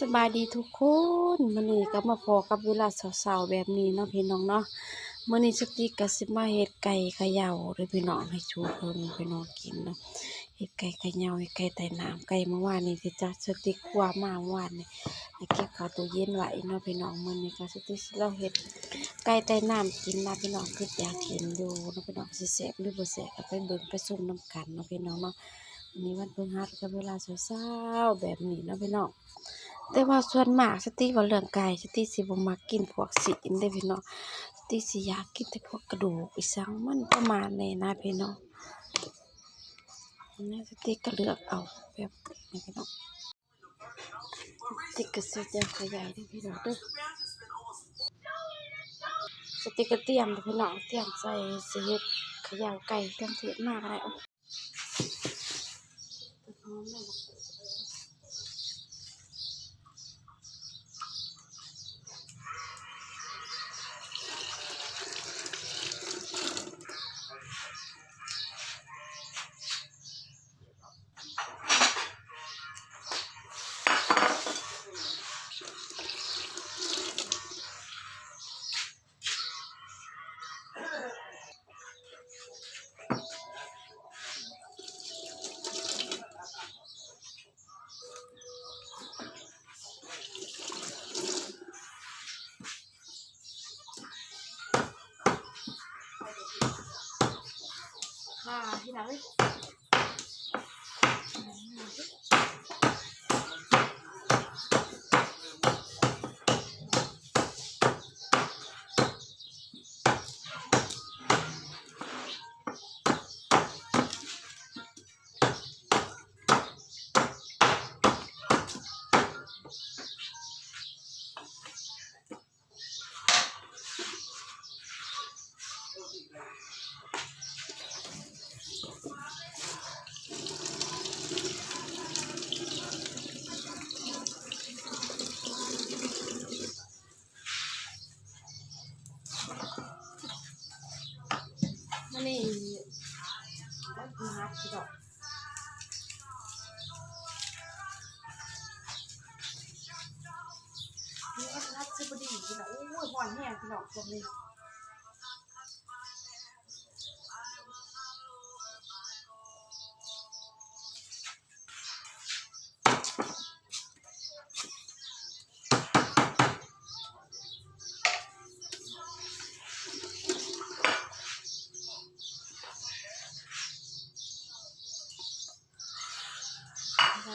สบายดีทุกคนมื้อนี้ก็มาพอกับเวลาเช้าๆแบบนี้เนาะพี่น้องเนาะมื้อนี้สติกก็สิมาเฮ็ดไก่ขย่าเด้อพี่น้องให้ชูเพิ่นพี่น้องกินเนาะเฮ็ดไก่ขย่าเฮ็ดไก่ใต้น้ำไก่เมื่อวานนี้ที่จัดสติกคั่วมาเมื่อวานนี้ให้เก็บเข้าตู้เย็นไว้เนาะพี่น้องมื้อนี้ก็สติเราเฮ็ดไก่ใต้น้ำกินนะพี่น้องคืออยากกินอยู่เนาะพี่น้องสิแซ่บหรือบ่แซ่บก็ไปเบิ่งไปชมนํกันเนาะพี่น้องเนาะวันนี้วันพฤหัสก็เวลาเช้าๆแบบนี้เนาะพี่น้อง แต่ว่าส่วนมากสติว่าเรื่องไก่สติสิบ่มักกินพวกศีลเด้พี่น้องสติสิอยากกินแต่พวกกระดูกอีสังมันประมาณนี้นะพี่น้องนนี้สติก็เลือกเอาแบบนี้พี่น้องสติก็สิจะขยายเด้พี่น้องด้อสติก็เตรียมพี่น้องเตรียมใส่สิเฮ็ดขย่าไก่เตรียมสิเฮ็ดมากอะไรเอาหอ ม นเว้ยมันนี่มันคือฮัทที่ดอกนี่แอปฮัทซิบดีกินอะโอ้ยหอนแห้งกินดอกตรงนี้ แล้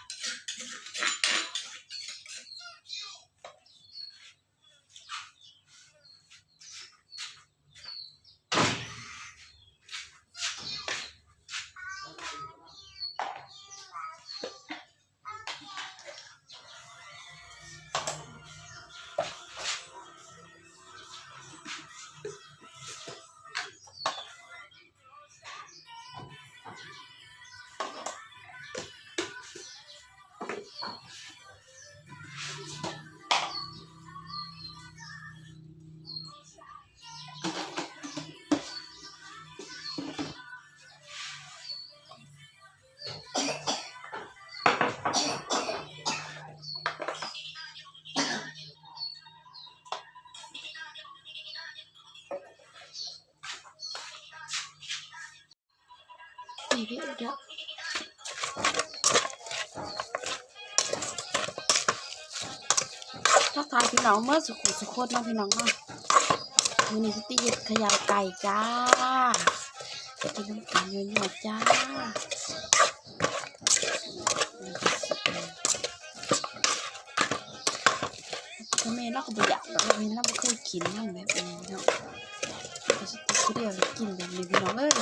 วก็เอาที่พี่เดี๋ยวทักทายพี่น้องเมื่อสุขุสุขโคตรเนาะพี่น้องเนาะวันนี้สติเย็ดขยายไก่จ้าจะกินน้ำกันเยอะๆจ้าพ่อแม่เราก็บ่อยากแบบนี้เราบ่เคยกินนั่นแบบนี้เนาะก็สติก็เดียวกินแบบนี้พี่น้องเอ้ย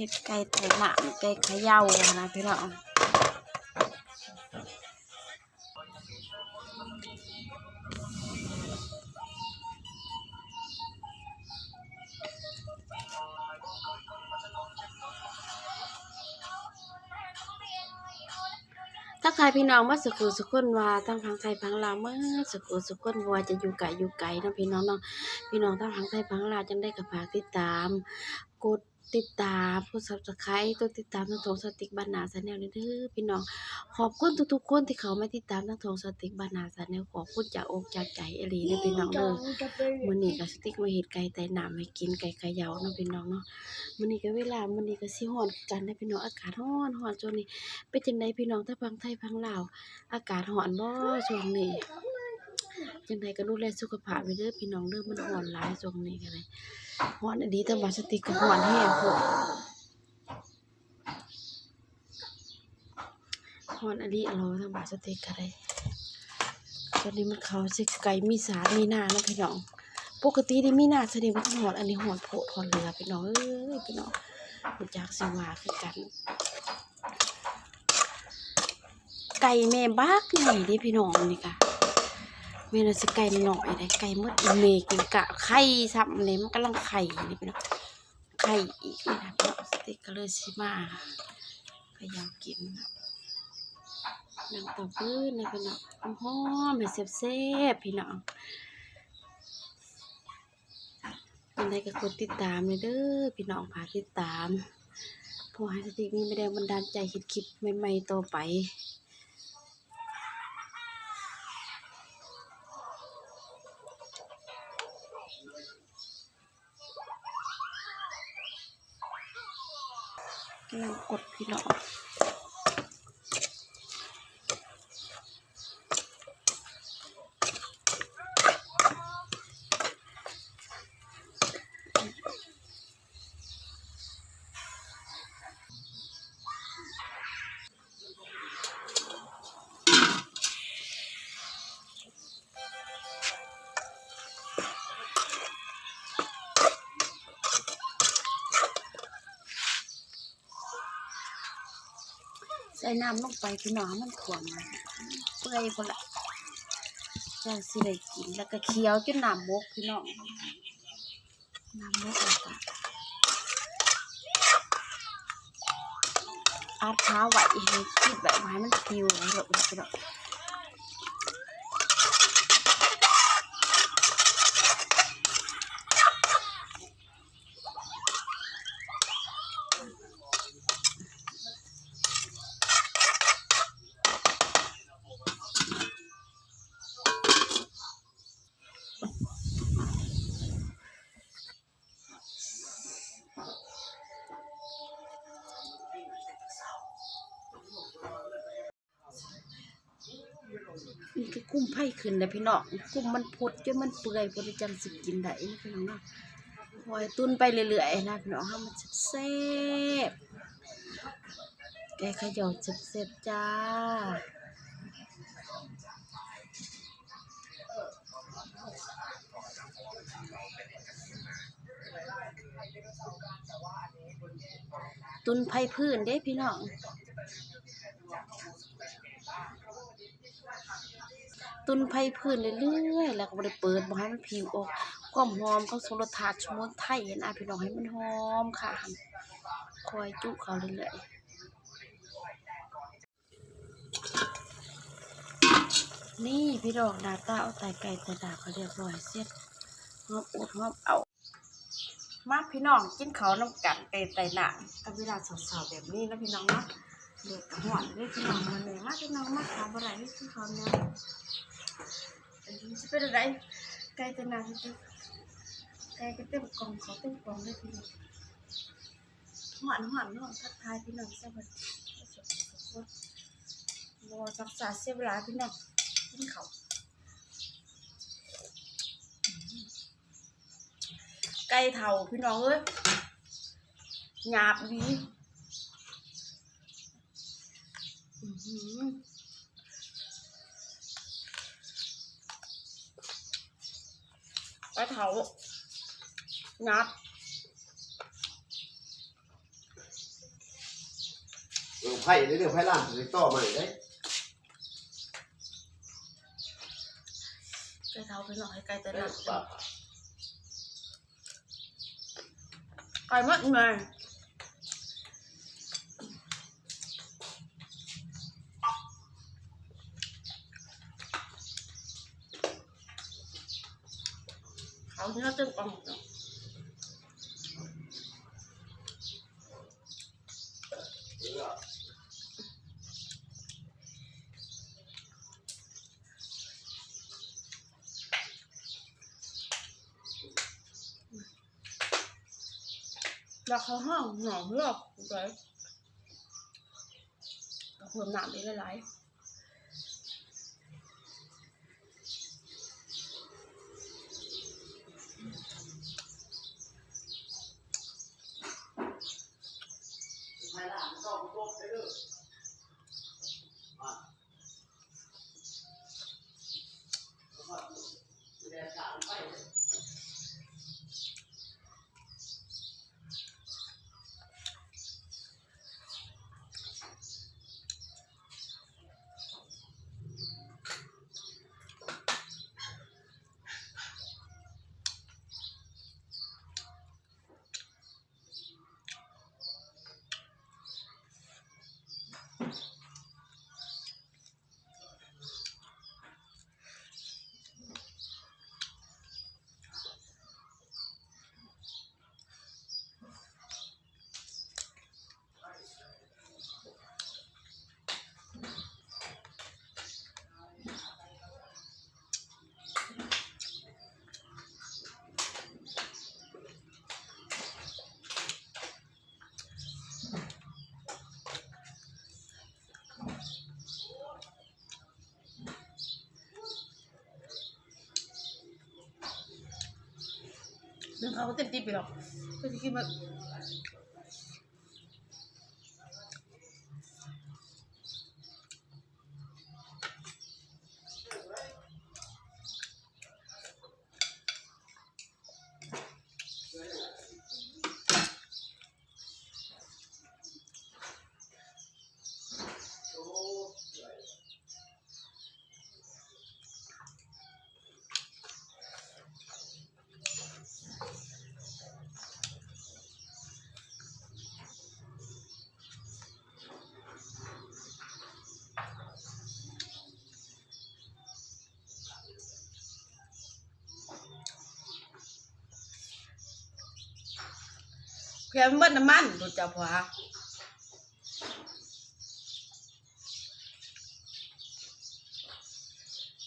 เห็ดไก่ไต่หมากไก่เขย่านะพี่น้องถ้าใครพี่น้องมาสุขุสุขคนว่าตั้งพังไทยพังลาวเมื่อสุขุสุขคนว่าจะอยู่ไกลอยู่ไกลเนาะพี่น้องเนาะพี่น้องตั้งพังไทยพังลาวจังได้กับฝากติดตาม กด ติดตามกด subscribe กดติดตามทั้งทงสติกบ้านนาแนลเด้อพี่น้องขอบคุณทุกๆคนที่เขามาติดตามทั้งทงสติกบ้านนาแนลขอบคุณจากอกจากใจอหลีเด้อพี่น้องเด้อมื้อนี้ก็สติกมาเฮ็ดไก่ไต่น้ำให้กินไก่เขย่าเนาะพี่น้องเนาะมื้อนี้ก็เวลามื้อนี้ก็สิร้อนกันนะพี่น้องอากาศร้อนร้อนช่วงนี้เป็นจังไดพี่น้องถ้าพังไทยพังลาวอากาศร้อนบ่ช่วงนี้ จังไดก็ดูแลสุขภาพไว้เด้อพี่น้องเด้อมันร้อนหลายช่วงนี้ก็เลยร้อนอดีแต่ว่าสติกก็ร้อนแฮงโพดฮอนอันนี้อร่อยทางบาสต็กก็ได้ตอนนี้มันเขาสิไก่มีสารมีหน้านะพี่น้อง ปกตินี่มีหน้าแสดงว่าหอนอันนี้หอนโพดหอนเรือพี่น้องเอ้ยพี่น้องมันจากสิวาคือกันไก่แม่บักใหญ่ดิพี่น้องนี่ค่ะ แม่น่ะสิไก่หน่อยได้ไก่มดเมกินกะไข่ซ้ำเลยมันกำลังไข่นี่พี่น้อไข่อีกนี่นะพี่น้องสเต็กก็เลยสิมาก็ยากกินนะนางต่อพื้นนะพี่น้องหอมให้แซ่บๆพี่น้องยังไงก็กดติดตามเลยเด้อพี่น้องพาติดตามพอให้สติมีไม่ได้บันดาลใจคิดคลิปใหม่ๆต่อไป ใส่น้ำลงไปพี่น้องมันขวมเปื่อยคนละจะสิได้กินแล้วก็เคี้ยวจนน้ำมกพี่น้องน้ำมกแล้วก็อาดเท้าไหวให้คิดแบบให้มันฟิวแบบพี่น้อง นี่ก็กุ้มไผ่ขึ้นเลยพี่น้องกุ้มมันพดจนมันเปื่อยพอที่จังสิกินได้นะพี่น้องเนาะปล่อยตุนไปเรื่อยๆนะพี่น้องมันแซ่บๆแกขยอแซ่บๆจ้าตุนไผ่พื้นเด้พี่น้อง ตุนไผ่พื้นเรื่อยๆ แล้วก็บ่ได้เปิดบ่ให้มันผิวออกความหอมของโซลทาชมวนไทยนะพี่น้องให้มันหอมค่ะ คอยจุเขาเรื่อยๆ นี่พี่น้องดาตาเอาไตไก่ไตดาเขาเรียบร้อยเสร็จหอมอุดหอมเอา มาพี่น้องกินเขาน้ำกันไก่ไตหนังกับเวลาสาวๆแบบนี้นะพี่น้องเนาะเดือดกระหอนเลยพี่น้องมาเลยมาพี่น้องมาทำอะไรนี่เขาเนี่ย จะเป็นอะไรไก่ไตหนังจะไก่ก็เต็มกล่องเขาเต็มกล่องเลยพี่น้องหวานหวานเนาะทักทายพี่น้องสวัสดีรอสักษาเสียเวลาพี่น้องกินเขาไก่เท่าพี่น้องเอ้ยหยาบดีอื้อ หือไก่เท่าหยาบเออไผ่เรื่องไผ่ล้านติดต่อมาได้ไก่เท่าพี่น้องให้ไก่แต่ได้หนักปะไก่มัดมาเขาเนื้ อเต็มกล่องเนาเขาห้องหนองเลือกเลยก็เพิ่มน้ำไปหลายไผ่ล้านต้องพบได้เด้อมาแดดกลางไปเลย ๆเรื่องเขาก็เต็มที่ไปหรอกก็จะคิดว่า เพียงเบิ้ลน้ำมันดูจับหัว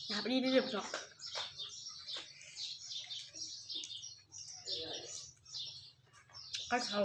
อย่าไปดีเรียบๆหรอกก็เช้า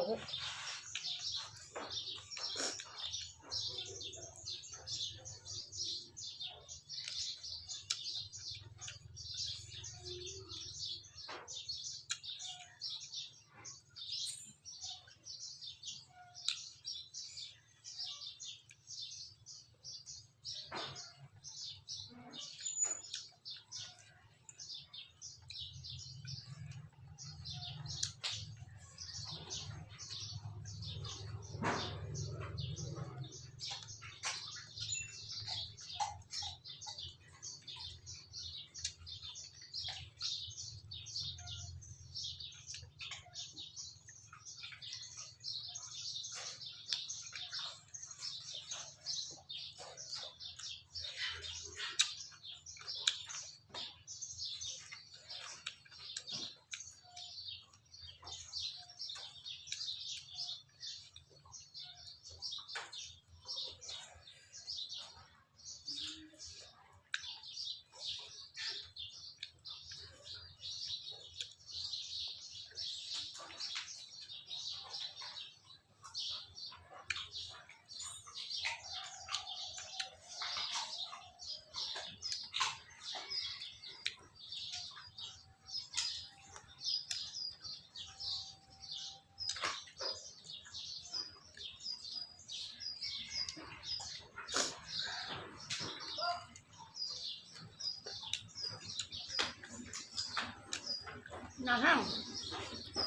น้ำแห้ง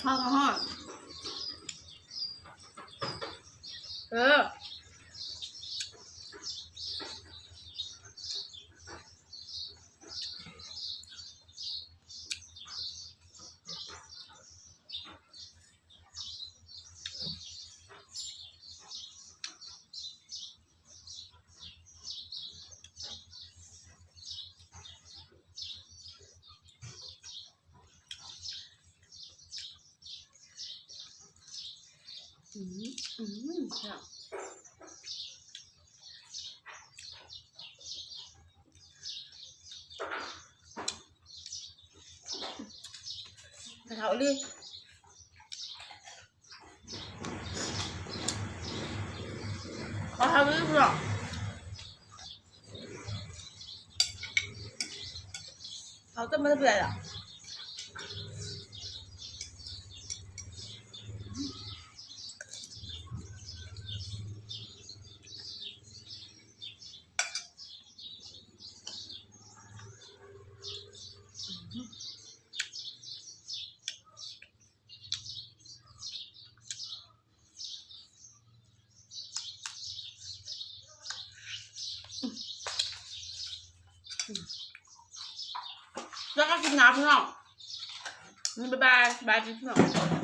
ห้องห้องเออ อื มอืมค่ะกระเทาดิกระเทาดิเปล่าเขาจะไม่ได้เปลี่ยนอะ แล้วก็กินน้ำพี่น้องบ๊ายบายบายพี่น้อง